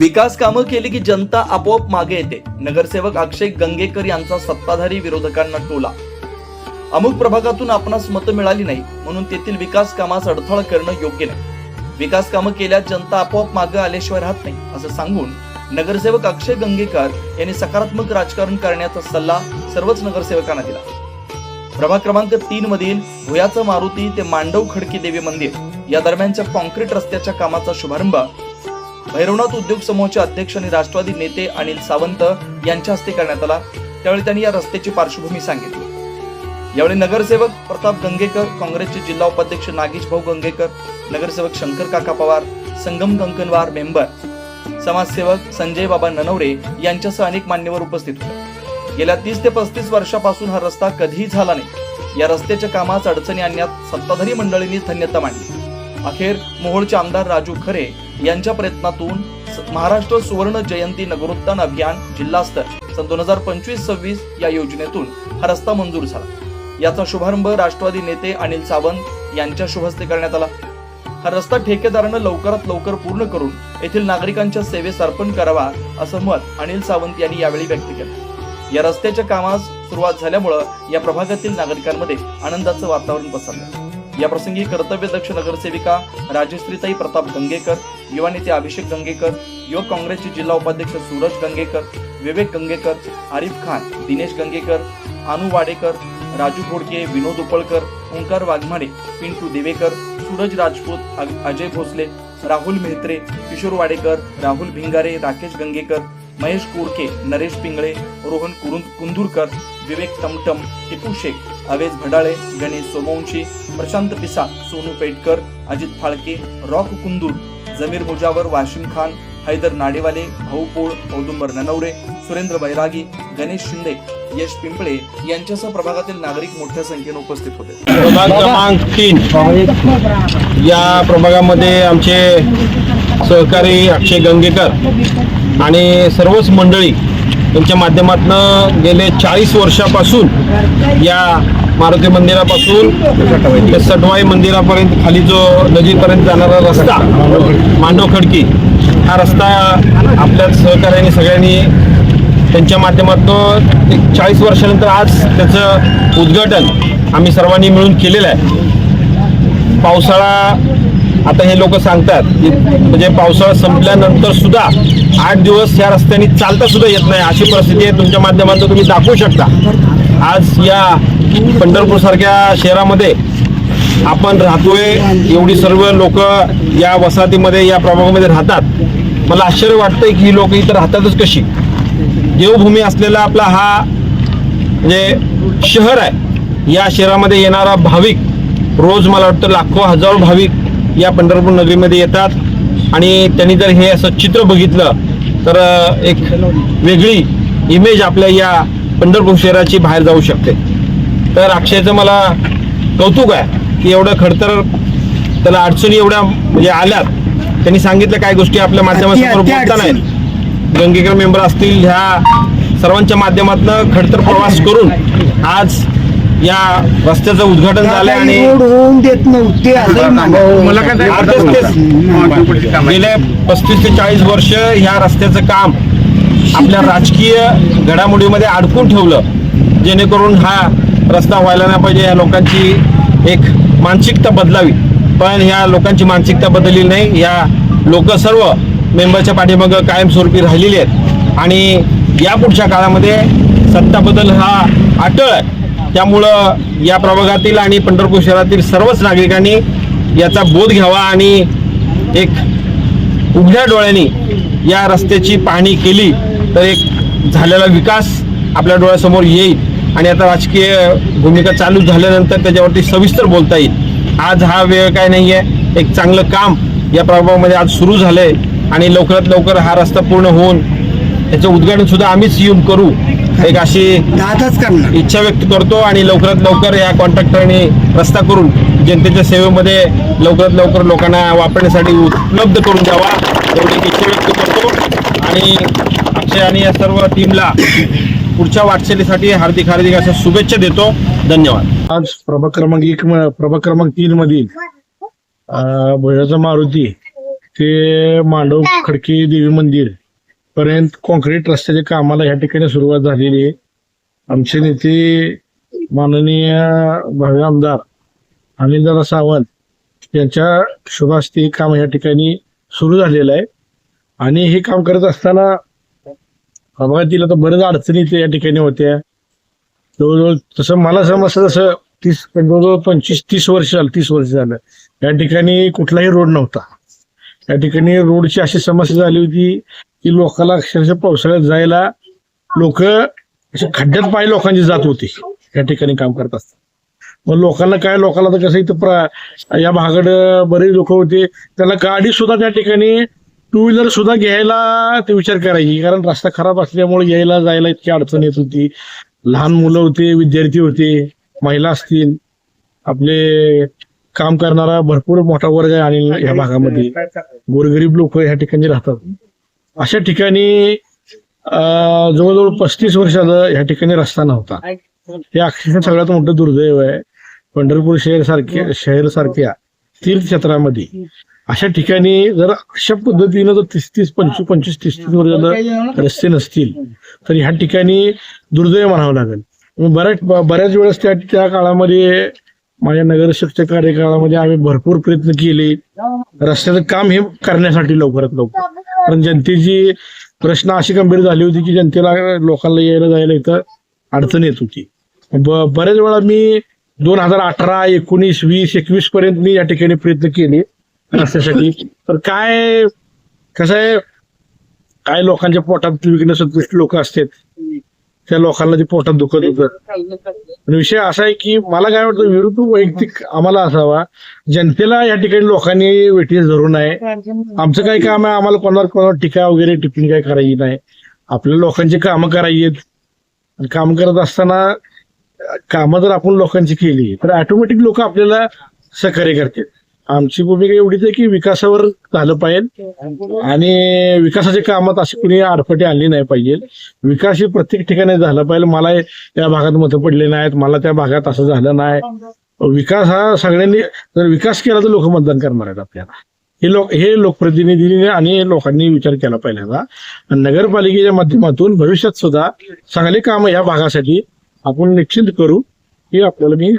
विकास कामं केली की जनता आपोआप मागे येते. नगरसेवक अक्षय गंगेकर यांचा सत्ताधारी विरोधकांना टोला. अमुक प्रभागातून आपणास मतं मिळाली नाही म्हणून तेथील विकास कामास अडथळा करणं योग्य नाही. विकास कामं केल्यास जनता आपोआप मागे आल्याशिवाय राहत नाही असं सांगून नगरसेवक अक्षय गंगेकर यांनी सकारात्मक राजकारण करण्याचा सल्ला सर्वच नगरसेवकांना दिला. प्रभाग क्रमांक तीन मधील भुयाचं मारुती ते मांडव खडकी देवी मंदिर या दरम्यानच्या कॉन्क्रीट रस्त्याच्या कामाचा शुभारंभ भैरवनाथ उद्योग समूहाचे अध्यक्ष आणि राष्ट्रवादी नेते अनिल सावंत यांच्या हस्ते करण्यात आला. त्यावेळी त्यांनी या रस्त्याची पार्श्वभूमी सांगितली. यावेळी नगरसेवक प्रताप गंगेकर काँग्रेसचे जिल्हा उपाध्यक्ष नागेश भाऊ गंगेकर नगरसेवक शंकर काका पवार संगम कंकनवार मेंबर समाजसेवक संजय बाबा ननवरे यांच्यासह अनेक मान्यवर उपस्थित होते. गेल्या तीस ते पस्तीस वर्षापासून हा रस्ता कधीही झाला नाही. या रस्त्याच्या कामास अडचणी आणण्यात सत्ताधारी मंडळींनी धन्यता मांडली. अखेर मोहोळचे आमदार राजू खरे यांच्या प्रयत्नातून महाराष्ट्र सुवर्ण जयंती नगरोत्थान अभियान जिल्हास्तर सन दोन हजार पंचवीस सव्वीस या योजनेतून हा रस्ता मंजूर झाला. याचा शुभारंभ राष्ट्रवादी नेते अनिल सावंत यांच्या शुभस्ते करण्यात आला. हा रस्ता ठेकेदारानं लवकरात लवकर पूर्ण करून येथील नागरिकांच्या सेवेस अर्पण करावा असं मत अनिल सावंत यांनी यावेळी व्यक्त केलं. या रस्त्याच्या कामास सुरुवात झाल्यामुळं या प्रभागातील नागरिकांमध्ये आनंदाचं वातावरण पसरलं. या प्रसंगी कर्तव्यदक्ष नगरसेविका राजश्रीताई प्रताप गंगेकर युवा नेते अभिषेक गंगेकर युवक काँग्रेसचे जिल्हा उपाध्यक्ष सूरज गंगेकर विवेक गंगेकर आरिफ खान दिनेश गंगेकर अनु वाडेकर राजू घोडके विनोद उपळकर ओंकार वाघमारे पिंटू देवेकर सूरज राजपूत अजय भोसले राहुल मेहत्रे किशोर वाडेकर राहुल भिंगारे राकेश गंगेकर महेश कुडके नरेश पिंगळे रोहन कुरुंद कुंदूरकर विवेक टमटम टिपू शेख अवेज भडाळे गणेश सोमवंशी प्रशांत पिसा सोनू पेटकर अजित फाळके रॉक कुंदूर जमीर मुजावर वाशिम खान हैदर नाडेवाले भाऊ पोळ औदुंबर ननवरे सुरेंद्र बैरागी गणेश शिंदे यश पिंपळे यांच्यासह प्रभागातील नागरिक मोठ्या संख्येने उपस्थित होते. प्रभाग क्रमांक तीन. या प्रभागामध्ये आमचे सहकारी अक्षय गंगेकर आणि सर्वच मंडळी यांच्या माध्यमातून गेले चाळीस वर्षापासून या मारुती मंदिरापासून ते सटवाई मंदिरापर्यंत खाली जो नदीपर्यंत जाणारा रस्ता मांडव खडकी हा रस्ता आपल्या सहकार्याने सगळ्यांनी त्यांच्या माध्यमातून एक चाळीस वर्षानंतर आज त्याचं उद्घाटन आम्ही सर्वांनी मिळून केलेलं आहे. पावसाळा आता हे लोक सांगतात की म्हणजे पावसाळा संपल्यानंतर सुद्धा आठ दिवस या रस्त्याने चालता सुद्धा येत नाही. अशी परिस्थिती आहे. तुमच्या माध्यमातून तुम्ही दाखवू शकता. आज या पंढरपूर सारख्या शहरामध्ये आपण राहतोय. एवढी सर्व लोक या वसाहतीमध्ये या प्रभागामध्ये राहतात. मला आश्चर्य वाटतंय की ही लोक इथं राहतातच कशी? देवभूमी असलेला आपला हा म्हणजे शहर आहे या शहरामध्ये येणारा भाविक रोज मला वाटतं लाखो हजारो भाविक या पंढरपूर नगरीमध्ये येतात. आणि त्यांनी जर हे असं चित्र बघितलं तर एक वेगळी इमेज आपल्या या पंढरपूर शहराची बाहेर जाऊ शकते. तर अक्षयचं मला कौतुक आहे की एवढं खडतर त्याला अडचणी एवढ्या म्हणजे आल्यात. त्यांनी सांगितलं काय गोष्टी आपल्या माध्यमासमोर बोलता नाहीत गंगेकर मेंबर असतील ह्या सर्वांच्या माध्यमातून खडतर प्रवास करून आज या रस्त्याचं उद्घाटन झालंय आणि रोड होऊन देत नव्हते. मला काय अर्थात तेच गेले पस्तीस ते चाळीस वर्ष ह्या रस्त्याचं काम आपल्या राजकीय घडामोडीमध्ये अडकून ठेवलं जेणेकरून हा रस्ता व्हायला नाही पाहिजे. या लोकांची एक मानसिकता बदलावी. पण ह्या लोकांची मानसिकता बदलली नाही. या लोक सर्व मेंबरच्या पाठीमागं कायमस्वरूपी राहिलेली आहेत. आणि या पुढच्या काळामध्ये सत्ता बदल हा अटळ आहे. त्यामुळं या प्रभागातील आणि पंढरपूर शहरातील सर्वच नागरिकांनी याचा बोध घ्यावा आणि एक उघड्या डोळ्यांनी या रस्त्याची पाहणी केली तर एक झालेला विकास आपल्या डोळ्यासमोर येईल. आणि आता राजकीय भूमिका चालू झाल्यानंतर त्याच्यावरती सविस्तर बोलता येईल. आज हा वेळ काय नाही आहे एक चांगलं काम या प्रभागामध्ये आज सुरू झालंय. आणि लवकरात लवकर हा रस्ता पूर्ण होऊन याचं उद्घाटनसुद्धा आम्हीच येऊन करू. एक अशी दादाच करणार. इच्छा व्यक्त करतो आणि लवकरात लवकर या कॉन्ट्रॅक्टरने रस्ता करून जनतेच्या सेवेमध्ये लवकरात लवकर लोकांना वापरण्यासाठी उपलब्ध करून द्यावा एवढी इच्छा व्यक्त करतो. आणि अक्षय आणि या सर्व टीमला पुढच्या वाटचालीसाठी हार्दिक हार्दिक अशा शुभेच्छा देतो. धन्यवाद. आज प्रभाग क्रमांक एक म- प्रभाग क्रमांक तीन मधील भुयाचा मारुती ते मांडव खडकी देवी मंदिर पर्यंत कॉन्क्रीट रस्त्याच्या कामाला या ठिकाणी सुरुवात झालेली आहे. आमचे नेते माननीय भावी आमदार अनिलदादा सावंत यांच्या शुभास्ती काम या ठिकाणी सुरू झालेलं आहे. आणि हे काम करत असताना बघा तिला तर बऱ्याच अडचणी ते या ठिकाणी होत्या. जवळजवळ तसं मला समजतं तसं तीस जवळजवळ पंचवीस तीस वर्ष झालं तीस वर्ष झालं. या ठिकाणी कुठलाही रोड नव्हता. या ठिकाणी रोडची अशी समस्या झाली होती की लोकांना अक्षरशः पावसाळ्यात जायला लोक असे खड्ड्यात पाय लोकांची जात होती. या ठिकाणी काम करत असतात. मग लोकांना काय लोकांना तर कसं इथं प्रा- या भागाकडं बरेच लोक होते. त्याला गाडी सुद्धा त्या ठिकाणी टू व्हीलर सुद्धा घ्यायला ते विचार करायची. कारण रस्ता खराब असल्यामुळे यायला जायला इतकी अडचण येत होती. लहान मुलं होते विद्यार्थी होते महिला असतील. आपले काम करणारा भरपूर मोठा वर्ग आहे आणि या भागामध्ये. गोरगरीब लोक ह्या ठिकाणी राहतात. अशा ठिकाणी जवळजवळ पस्तीस वर्ष आलं ह्या ठिकाणी रस्ता नव्हता. हे अक्षरशः सगळ्यात मोठं दुर्दैव आहे. पंढरपूर शहर सारख्या शहर सारख्या तीर्थक्षेत्रामध्ये. अशा ठिकाणी जर अशा पद्धतीनं जर तीस तीस पंचवीस पंचवीस तीस तीस वर्षाला रस्ते नसतील तर ह्या ठिकाणी दुर्दैव म्हणावं लागेल. बऱ्याच बऱ्याच वेळेस त्या त्या काळामध्ये माझ्या नगरसेवकच्या कार्यकाळामध्ये आम्ही भरपूर प्रयत्न केले. रस्त्याचं काम हे करण्यासाठी लवकरात लवकर. कारण जनतेची प्रश्न अशी गंभीर झाली होती की जनतेला लोकांना यायला जायला इथं अडचण येत होती. ब- बऱ्याच वेळा मी दोन हजार अठरा एकोणीस वीस एकवीस पर्यंत मी या ठिकाणी प्रयत्न केले रस्त्यासाठी. तर काय कसं आहे काय लोकांच्या पोटात विकनेस लोक असतात? त्या लोकांना ते पोटात दुखत होतं. आणि विषय असा आहे की मला काय वाटतं विरुद्ध वैयक्तिक आम्हाला असावा. जनतेला या ठिकाणी लोकांनी वेटीस धरू नये आमचं काही काम आहे आम्हाला कोणावर कोणावर टीका वगैरे टिपिंग काही करायची नाही. आपल्या लोकांची कामं करायची आहेत. आणि काम करत असताना कामं जर आपण लोकांची केली तर ऑटोमॅटिक लोक आपल्याला सहकार्य करतील. आमची भूमिका एवढीच आहे की विकासावर झालं पाहिजे. आणि विकासाच्या कामात अशी कुणी आडफटी आणली नाही पाहिजे. विकास हे प्रत्येक ठिकाणी झाला पाहिजे. मला या भागात मतं पडले नाहीत. मला त्या भागात असं झालं नाही. विकास हा सगळ्यांनी जर विकास केला तर लोक मतदान करणार आहेत आपल्याला. हे लोक हे लोकप्रतिनिधींनी आणि लोकांनी विचार केला पहिल्यांदा. नगरपालिकेच्या माध्यमातून भविष्यात सुद्धा चांगली काम या भागासाठी आपण निश्चित करू. हे आपल्याला मी